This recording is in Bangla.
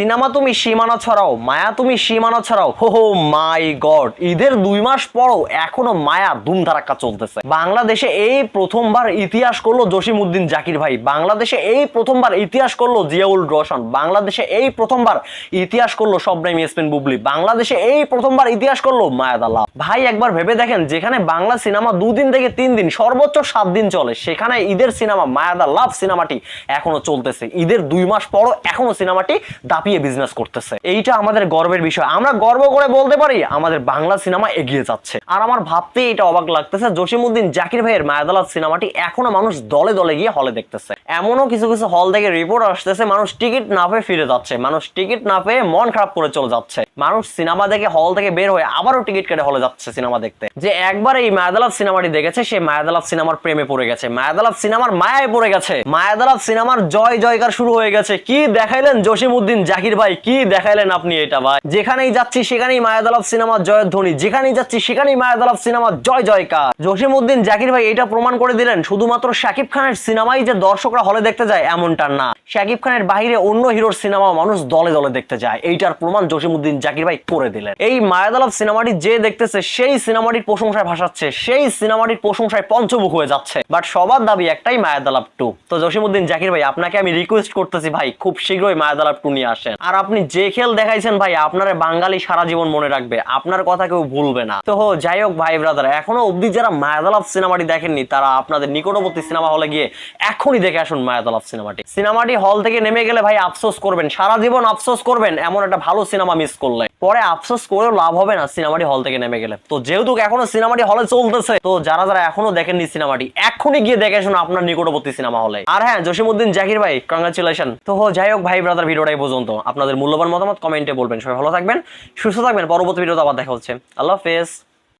সিনেমা তুমি সীমানা ছড়াও, মায়া তুমি সীমানা ছড়াও। হো হো, মাই গড। ঈদের দুই মাস পরও এখনও মায়া ধুমধারাক্কা চলতেছে। বাংলাদেশে এই প্রথমবার ইতিহাস করল জসিমউদ্দিন জাকির ভাই। বাংলাদেশে এই প্রথমবার ইতিহাস করল জিয়াউল রোশন বাংলাদেশে এই প্রথমবার ইতিহাস করল শবনাইম ইয়াসমিন বুবলি। বাংলাদেশে এই প্রথমবার ইতিহাস করল মায়াদাল্লাহ ভাই, একবার ভেবে দেখেন, যেখানে বাংলা সিনেমা দুদিন থেকে তিন দিন, সর্বোচ্চ সাত দিন চলে, সেখানে ঈদের সিনেমা মায়াদা লাভ সিনেমাটি এখনও চলতেছে। ঈদের দুই মাস পরও এখনও সিনেমাটি দাপিয়ে বিজনেস করতেছে। এইটা আমাদের গর্বের বিষয়। আমরা গর্ব করে বলতে পারি, আমাদের বাংলা সিনেমা এগিয়ে যাচ্ছে। আর আমার ভাবতেই এটা অবাক লাগতেছে, জসিমউদ্দিন জাকির ভাইয়ের মায়াদালাত সিনেমাটি এখনও মানুষ দলে দলে গিয়ে হলে দেখতেছে। এমনও কিছু কিছু হল থেকে রিপোর্ট আসতেছে, মানুষ টিকিট না পেয়ে ফিরে যাচ্ছে। মানুষ টিকিট না পেয়ে মন খারাপ করে চলে যাচ্ছে। মানুষ সিনেমা দেখে হল থেকে বের হয়ে আবারও টিকিট কেটে হলে যাচ্ছে সিনেমা দেখতে। যে একবার এই মায়াদালাত সিনেমাটি দেখেছে, সে মায়াদালাত সিনেমার প্রেমে পড়ে গেছে। মায়াদালাত সিনেমার মায়ায় পড়ে গেছে। মায়াদালাত সিনেমার জয় জয়কার শুরু হয়ে গেছে। কি দেখাইলেন জসিমউদ্দিন জাকির ভাই, কি দেখাইলেন আপনি এটা ভাই? যেখানেই যাচ্ছি, সেখানেই মায়াদালাত সিনেমার জয়ের ধ্বনি। যেখানেই যাচ্ছি, সেখানেই মায়াদালাত সিনেমার জয় জয়কার। জসিমউদ্দিন, জাকির ভাই, এটা প্রমাণ করে দিলেন, শুধুমাত্র শাকিব খানের সিনেমাই যে দর্শকরা হলে দেখতে যায়, এমনটা না। শাকিব খানের বাইরে অন্য হিরোর সিনেমা মানুষ দলে দলে দেখতে যায়। এইটার প্রমাণ জসিমউদ্দিন, জাকির ভাই করে দিলেন। এই মায়াদালাভ সিনেমাটি যে দেখতেছে, সেই সিনেমাটির প্রশংসায় ভাসাচ্ছে। সেই সিনেমাটির প্রশংসায় পঞ্চমুখ হয়ে যাচ্ছে। বাট সবার দাবি একটাই মায়াদালাভ টু। তো জসিমউদ্দিন, জাকির ভাই, আপনাকে আমি রিকোয়েস্ট করতেছি ভাই, খুব শীঘ্রই মায়াদালাভ টু নিয়ে আসেন। আর আপনি যে খেল দেখাইছেন ভাই, আপনারা বাঙালি সারা জীবন মনে রাখবে। আপনার কথা কেউ ভুলবে না। তো যাই হোক ভাই ব্রাদার এখনও অব্দি যারা মায়াদালাভ সিনেমাটি দেখেননি, তারা আপনাদের নিকটবর্তী সিনেমা হলে গিয়ে এখনই দেখে আসুন মায়াদালাভ সিনেমাটি। সিনেমাটি হল থেকে নেমে গেলে ভাই, আফসোস করবেন। সারা জীবন আফসোস করবেন, এমন একটা ভালো সিনেমা মিস করলে। পরে আফসোস করেও লাভ হবে না সিনেমাটি হল থেকে নেমে গেলে। তো যেহেতু এখনও সিনেমাটি হলে চলতেছে, তো যারা যারা এখনও দেখেননি সিনেমাটি এখনই গিয়ে দেখে শোনো আপনার নিকটবর্তী সিনেমা হলে। আর হ্যাঁ জসিমুদ্দিন জাকির ভাই কংগ্রাচুলেশন তো যাই হোক ভাই ব্রাদার ভিডিওটাই পর্যন্ত। আপনাদের মূল্যবান মতামত কমেন্টে বলবেন। সবাই ভালো থাকবেন, সুস্থ থাকবেন। পরবর্তী ভিডিওতে আবার দেখা হচ্ছে। আল্লাহ হাফেজ।